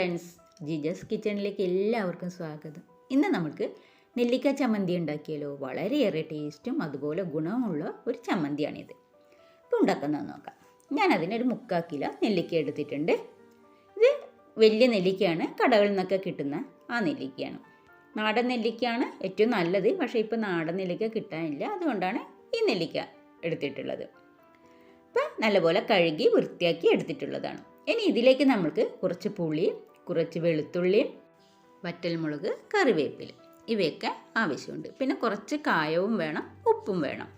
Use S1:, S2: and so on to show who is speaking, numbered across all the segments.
S1: Friends ജിജസ് കിച്ചണിലേക്ക് എല്ലാവർക്കും സ്വാഗതം. ഇന്ന് നമുക്ക് നെല്ലിക്ക ചമ്മന്തി ഉണ്ടാക്കിയാലോ? വളരെയേറെ ടേസ്റ്റും അതുപോലെ ഗുണവുമുള്ള ഒരു ചമ്മന്തിയാണിത്. ഇപ്പോൾ ഉണ്ടാക്കുന്നത് നോക്കാം. ഞാൻ അതിനൊരു മുക്കാൽ കിലോ നെല്ലിക്ക എടുത്തിട്ടുണ്ട്. ഇത് വലിയ നെല്ലിക്കയാണ്. കടകളിൽ നിന്നൊക്കെ കിട്ടുന്ന ആ നെല്ലിക്കയാണ്. നാടൻ നെല്ലിക്കയാണ് ഏറ്റവും നല്ലത്. പക്ഷേ ഇപ്പോൾ നാടൻ നെല്ലിക്ക കിട്ടാനില്ല. അതുകൊണ്ടാണ് ഈ നെല്ലിക്ക എടുത്തിട്ടുള്ളത്. അപ്പം നല്ലപോലെ കഴുകി വൃത്തിയാക്കി എടുത്തിട്ടുള്ളതാണ്. ഇനി ഇതിലേക്ക് നമ്മൾക്ക് കുറച്ച് പുളി കുറച്ച് വെളുത്തുള്ളി വറ്റൽമുളക് കറിവേപ്പില. ഇവയൊക്കെ ആവശ്യമുണ്ട്. പിന്നെ കുറച്ച് കായവും വേണം ഉപ്പും വേണം.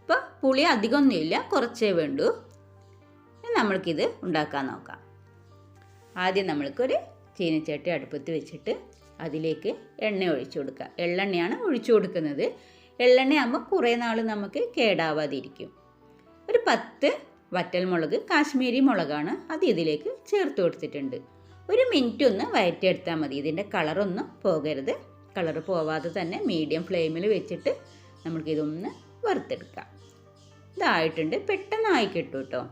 S1: അപ്പോൾ പുളി അധികമൊന്നുമില്ല കുറച്ചേ വേണ്ടൂ. നമ്മൾക്കിത് ഉണ്ടാക്കാൻ നോക്കാം. ആദ്യം നമ്മൾക്കൊരു ചീനച്ചട്ടി അടുപ്പത്ത് വെച്ചിട്ട് അതിലേക്ക് എണ്ണ ഒഴിച്ചു കൊടുക്കുക. എള്ളെണ്ണയാണ് ഒഴിച്ചു കൊടുക്കുന്നത്. എള്ളെണ്ണയാകുമ്പോൾ കുറേ നാൾ നമുക്ക് കേടാവാതിരിക്കും. ഒരു പത്ത് വറ്റൽമുളക് കാശ്മീരി മുളകാണ് അത് ഇതിലേക്ക് ചേർത്ത് കൊടുത്തിട്ടുണ്ട്. ഒരു മിനിറ്റ് ഒന്ന് വയറ്റിയെടുത്താൽ മതി. ഇതിന്റെ കളറൊന്നും പോകരുത്. കളർ പോവാതെ തന്നെ മീഡിയം ഫ്ലെയിമിൽ വെച്ചിട്ട് നമുക്കിതൊന്ന് വറുത്തെടുക്കാം. ഇതായിട്ടുണ്ട്. പെട്ടെന്നായി കിട്ടും കേട്ടോ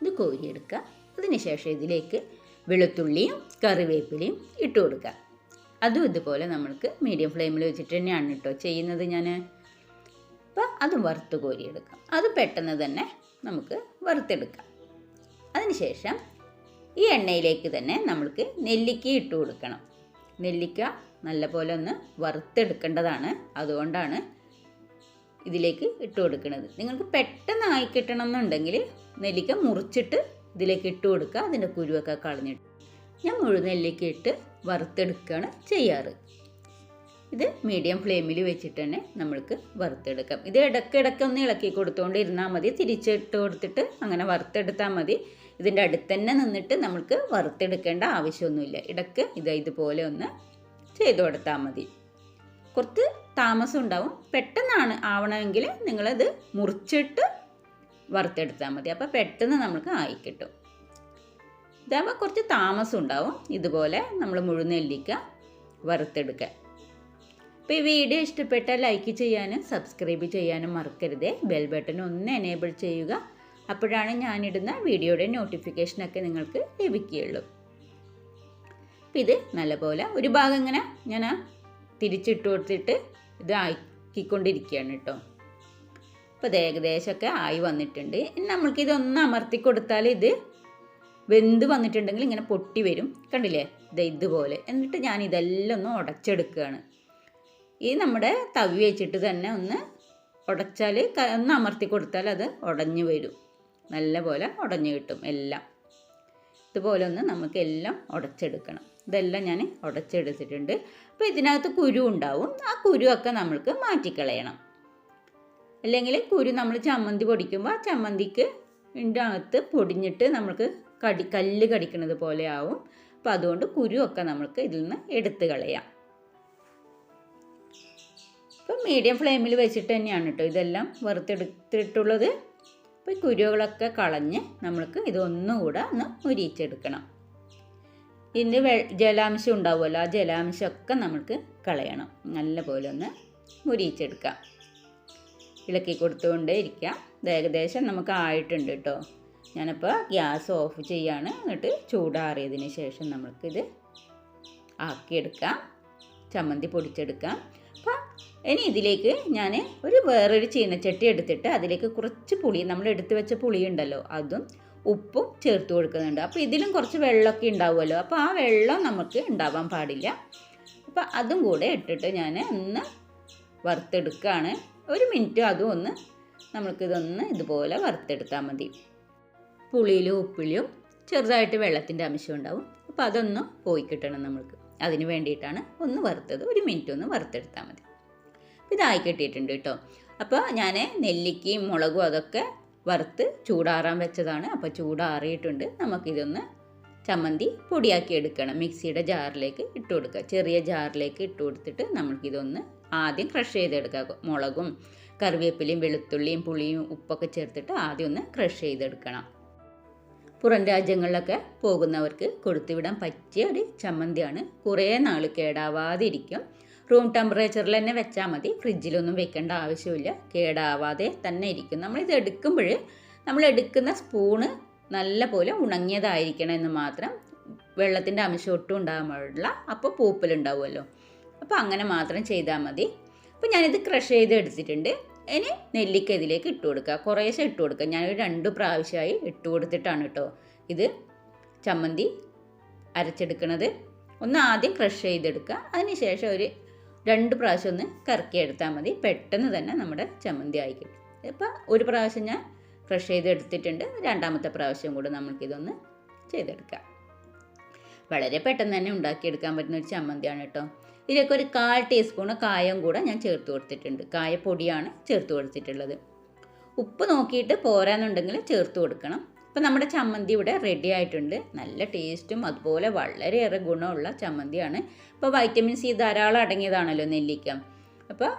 S1: ഇത് കോരിയെടുക്കുക. അതിനുശേഷം ഇതിലേക്ക് വെളുത്തുള്ളിയും കറിവേപ്പിലയും ഇട്ട് കൊടുക്കുക. അതും ഇതുപോലെ നമ്മൾക്ക് മീഡിയം ഫ്ലെയിമിൽ വെച്ചിട്ട് തന്നെയാണ് കേട്ടോ ചെയ്യുന്നത് ഞാൻ അപ്പോൾ അതും വറുത്ത് കോരിയെടുക്കാം. അത് പെട്ടെന്ന് തന്നെ നമുക്ക് വറുത്തെടുക്കാം. അതിനുശേഷം ഈ എണ്ണയിലേക്ക് തന്നെ നമ്മൾക്ക് നെല്ലിക്ക ഇട്ട് കൊടുക്കണം. നെല്ലിക്ക നല്ലപോലെ ഒന്ന് വറുത്തെടുക്കേണ്ടതാണ്. അതുകൊണ്ടാണ് ഇതിലേക്ക് ഇട്ട് കൊടുക്കുന്നത്. നിങ്ങൾക്ക് പെട്ടെന്ന് ആയി കിട്ടണം എന്നുണ്ടെങ്കിൽ നെല്ലിക്ക മുറിച്ചിട്ട് ഇതിലേക്ക് ഇട്ട് കൊടുക്കുക. അതിന്റെ കുരുവൊക്കെ കളഞ്ഞിട്ട്. ഞാൻ മുഴുവൻ നെല്ലിക്ക ഇട്ട് വറുത്തെടുക്കുകയാണ് ചെയ്യാറ്. ഇത് മീഡിയം ഫ്ലെയിമിൽ വെച്ചിട്ട് തന്നെ നമ്മൾക്ക് വറുത്തെടുക്കാം. ഇത് ഇടയ്ക്കിടയ്ക്ക് ഒന്ന് ഇളക്കി കൊടുത്തുകൊണ്ട് ഇരുന്നാൽ മതി തിരിച്ചിട്ട് കൊടുത്തിട്ട് അങ്ങനെ വറുത്തെടുത്താൽ മതി. ഇതിന്റെ അടുത്ത് തന്നെ നിന്നിട്ട് നമ്മൾക്ക് വറുത്തെടുക്കേണ്ട ആവശ്യമൊന്നുമില്ല. ഇടയ്ക്ക് ഇത് ഇതുപോലെ ഒന്ന് ചെയ്തു കൊടുത്താൽ മതി. കുറച്ച് താമസം ഉണ്ടാവും. പെട്ടെന്നാണ് ആവണമെങ്കിൽ നിങ്ങളത് മുറിച്ചിട്ട് വറുത്തെടുത്താൽ മതി. അപ്പോൾ പെട്ടെന്ന് നമുക്ക് ആയി കിട്ടും. ഇതാകുമ്പോൾ കുറച്ച് താമസം ഉണ്ടാവും. ഇതുപോലെ നമ്മൾ മുഴുവൻ വറുത്തെടുക്കുക. അപ്പോൾ ഈ വീഡിയോ ഇഷ്ടപ്പെട്ടാൽ ലൈക്ക് ചെയ്യാനും സബ്സ്ക്രൈബ് ചെയ്യാനും മറക്കരുതേ. ബെൽ ബട്ടൺ ഒന്ന് എനേബിൾ ചെയ്യുക. അപ്പോഴാണ് ഞാനിടുന്ന വീഡിയോയുടെ നോട്ടിഫിക്കേഷനൊക്കെ നിങ്ങൾക്ക് ലഭിക്കുകയുള്ളൂ. അപ്പം ഇത് നല്ലപോലെ ഒരു ഭാഗം ഇങ്ങനെ ഞാൻ ആ തിരിച്ചിട്ട് കൊടുത്തിട്ട് ഇത് ആക്കിക്കൊണ്ടിരിക്കുകയാണ് കേട്ടോ. അപ്പോൾ ഏകദേശമൊക്കെ ആയി വന്നിട്ടുണ്ട്. ഇനി നമ്മൾക്കിതൊന്ന് അമർത്തി കൊടുത്താൽ ഇത് വെന്ത് വന്നിട്ടുണ്ടെങ്കിൽ ഇങ്ങനെ പൊട്ടി വരും. കണ്ടില്ലേ? ഇത് ഇതുപോലെ. എന്നിട്ട് ഞാൻ ഇതെല്ലാം ഒന്ന് ഉടച്ചെടുക്കുകയാണ്. ഈ നമ്മുടെ തവി വെച്ചിട്ട് തന്നെ ഒന്ന് ഉടച്ചാൽ ഒന്ന് അമർത്തി കൊടുത്താൽ അത് ഉടഞ്ഞു വരും. നല്ല പോലെ ഉടഞ്ഞു കിട്ടും എല്ലാം. ഇതുപോലെ ഒന്ന് നമുക്ക് എല്ലാം ഉടച്ചെടുക്കണം. ഇതെല്ലാം ഞാൻ ഉടച്ചെടുത്തിട്ടുണ്ട്. അപ്പോൾ ഇതിനകത്ത് കുരു ഉണ്ടാവും. ആ കുരുവൊക്കെ നമ്മൾക്ക് മാറ്റിക്കളയണം. അല്ലെങ്കിൽ കുരു നമ്മൾ ചമ്മന്തി പൊടിക്കുമ്പോൾ ആ ചമ്മന്തിക്ക് അകത്ത് പൊടിഞ്ഞിട്ട് നമുക്ക് കടി കല്ല് കടിക്കുന്നത് പോലെ ആവും. അപ്പോൾ അതുകൊണ്ട് കുരുവൊക്കെ നമുക്ക് ഇതിൽ നിന്ന് എടുത്ത് കളയാം. ഇപ്പം മീഡിയം ഫ്ലെയിമിൽ വെച്ചിട്ട് തന്നെയാണ് കേട്ടോ ഇതെല്ലാം വറുത്തെടുത്തിട്ടുള്ളത്. അപ്പോൾ ഈ കുരുകളൊക്കെ കളഞ്ഞ് നമ്മൾക്ക് ഇതൊന്നുകൂടെ ഒന്ന് മുരിച്ചെടുക്കണം ഇതിന്റെ വെ ജലാംശം ഉണ്ടാവുമല്ലോ ആ ജലാംശമൊക്കെ നമ്മൾക്ക് കളയണം. നല്ല പോലെ ഒന്ന് മുരിച്ചെടുക്കാം ഇളക്കി കൊടുത്തുകൊണ്ടേ ഇരിക്കാം. ഇത് ഏകദേശം നമുക്ക് ആയിട്ടുണ്ട് കേട്ടോ. ഞാനിപ്പോൾ ഗ്യാസ് ഓഫ് ചെയ്യാണ്. എന്നിട്ട് ചൂടാറിയതിന് ശേഷം നമുക്കിത് ആക്കിയെടുക്കാം. ചമ്മന്തി പൊടിച്ചെടുക്കാം. അപ്പോൾ ഇനി ഇതിലേക്ക് ഞാൻ ഒരു വേറൊരു ചീനച്ചട്ടി എടുത്തിട്ട് അതിലേക്ക് കുറച്ച് പുളി നമ്മൾ എടുത്തു വെച്ച പുളി ഉണ്ടല്ലോ അതും ഉപ്പും ചേർത്ത് കൊടുക്കുന്നുണ്ട്. അപ്പോൾ ഇതിലും കുറച്ച് വെള്ളമൊക്കെ ഉണ്ടാവുമല്ലോ അപ്പോൾ ആ വെള്ളം നമുക്ക് ഉണ്ടാവാൻ പാടില്ല. അപ്പോൾ അതും കൂടെ ഇട്ടിട്ട് ഞാൻ ഒന്ന് വറുത്തെടുക്കുകയാണ്. ഒരു മിനിറ്റ് അതും ഒന്ന് നമുക്കിതൊന്ന് ഇതുപോലെ വറുത്തെടുത്താൽ മതി. പുളിയിലും ഉപ്പിലും ചെറുതായിട്ട് വെള്ളത്തിന്റെ അംശം ഉണ്ടാവും. അപ്പോൾ അതൊന്ന് പോയി കിട്ടണം നമുക്ക് അതിന് വേണ്ടിയിട്ടാണ് ഒന്ന് വറുത്തത്. ഒരു മിനിറ്റ് ഒന്ന് വറുത്തെടുത്താൽ മതി. ഇതായി കിട്ടിയിട്ടുണ്ട് കേട്ടോ. അപ്പോൾ ഞാൻ നെല്ലിക്കയും മുളകും അതൊക്കെ വറുത്ത് ചൂടാറാൻ വെച്ചതാണ്. അപ്പോൾ ചൂടാറിയിട്ടുണ്ട്. നമുക്കിതൊന്ന് ചമ്മന്തി പൊടിയാക്കി എടുക്കണം. മിക്സിയുടെ ജാറിലേക്ക് ഇട്ട് കൊടുക്കുക. ചെറിയ ജാറിലേക്ക് ഇട്ട് കൊടുത്തിട്ട് നമുക്കിതൊന്ന് ആദ്യം ക്രഷ് ചെയ്തെടുക്കുക. മുളകും കറിവേപ്പിലയും വെളുത്തുള്ളിയും പുളിയും ഉപ്പൊക്കെ ചേർത്തിട്ട് ആദ്യം ഒന്ന് ക്രഷ് ചെയ്തെടുക്കണം. പുറം രാജ്യങ്ങളിലൊക്കെ പോകുന്നവർക്ക് കൊടുത്തുവിടാൻ പറ്റിയ ഒരു ചമ്മന്തിയാണ്. കുറേ നാൾ കേടാവാതിരിക്കും. റൂം ടെമ്പറേച്ചറിൽ തന്നെ വെച്ചാൽ മതി. ഫ്രിഡ്ജിലൊന്നും വെക്കേണ്ട ആവശ്യമില്ല. കേടാവാതെ തന്നെ ഇരിക്കും. നമ്മളിത് എടുക്കുമ്പോൾ നമ്മൾ എടുക്കുന്ന സ്പൂണ് നല്ല പോലെ ഉണങ്ങിയതായിരിക്കണം എന്ന് മാത്രം വെള്ളത്തിന്റെ അംശം ഒട്ടും ഉണ്ടാകാൻ പാടില്ല അപ്പോൾ പൂപ്പലുണ്ടാവുമല്ലോ അപ്പോൾ അങ്ങനെ മാത്രം ചെയ്താൽ മതി. അപ്പോൾ ഞാനിത് ക്രഷ് ചെയ്ത് എടുത്തിട്ടുണ്ട്. ഇനി നെല്ലിക്ക ഇതിലേക്ക് ഇട്ട് കൊടുക്കുക. കുറേശ്ശെ ഇട്ട് കൊടുക്കുക. ഞാനൊരു രണ്ട് പ്രാവശ്യമായി ഇട്ട് കൊടുത്തിട്ടാണ് കേട്ടോ ഇത് ചമ്മന്തി അരച്ചെടുക്കണത്. ഒന്ന് ആദ്യം ക്രഷ് ചെയ്തെടുക്കുക. അതിന് ഒരു രണ്ട് പ്രാവശ്യം ഒന്ന് കറക്കി എടുത്താൽ മതി. പെട്ടെന്ന് തന്നെ നമ്മുടെ ചമ്മന്തി ആയിക്കും ഇപ്പം ഒരു പ്രാവശ്യം ഞാൻ ക്രഷ് ചെയ്ത് എടുത്തിട്ടുണ്ട്. രണ്ടാമത്തെ പ്രാവശ്യം കൂടെ നമുക്കിതൊന്ന് ചെയ്തെടുക്കാം. വളരെ പെട്ടെന്ന് തന്നെ ഉണ്ടാക്കിയെടുക്കാൻ പറ്റുന്ന ഒരു ചമ്മന്തിയാണ് കേട്ടോ. ഇതിലേക്ക് ഒരു കാൽ ടീസ്പൂൺ കായം കൂടെ ഞാൻ ചേർത്ത് കൊടുത്തിട്ടുണ്ട്. കായപ്പൊടിയാണ് ചേർത്ത് കൊടുത്തിട്ടുള്ളത്. ഉപ്പ് നോക്കിയിട്ട് പോരാന്നുണ്ടെങ്കിൽ ചേർത്ത് കൊടുക്കണം. അപ്പോൾ നമ്മുടെ ചമ്മന്തി ഇവിടെ റെഡി ആയിട്ടുണ്ട്. നല്ല ടേസ്റ്റും അതുപോലെ വളരെയേറെ ഗുണമുള്ള ചമ്മന്തിയാണ്. ഇപ്പോൾ വൈറ്റമിൻ സി ധാരാളം അടങ്ങിയതാണല്ലോ നെല്ലിക്ക. അപ്പോൾ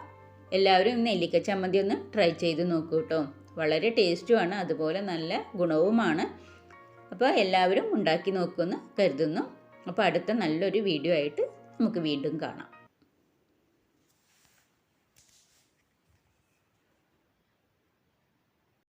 S1: എല്ലാവരും നെല്ലിക്ക ചമ്മന്തി ഒന്ന് ട്രൈ ചെയ്ത് നോക്കൂ കേട്ടോ. വളരെ ടേസ്റ്റുമാണ് അതുപോലെ നല്ല ഗുണവുമാണ്. അപ്പോൾ എല്ലാവരും ഉണ്ടാക്കി നോക്കുമെന്ന് കരുതുന്നു. അപ്പോൾ അടുത്ത നല്ലൊരു വീഡിയോ ആയിട്ട് നമുക്ക് വീണ്ടും കാണാം.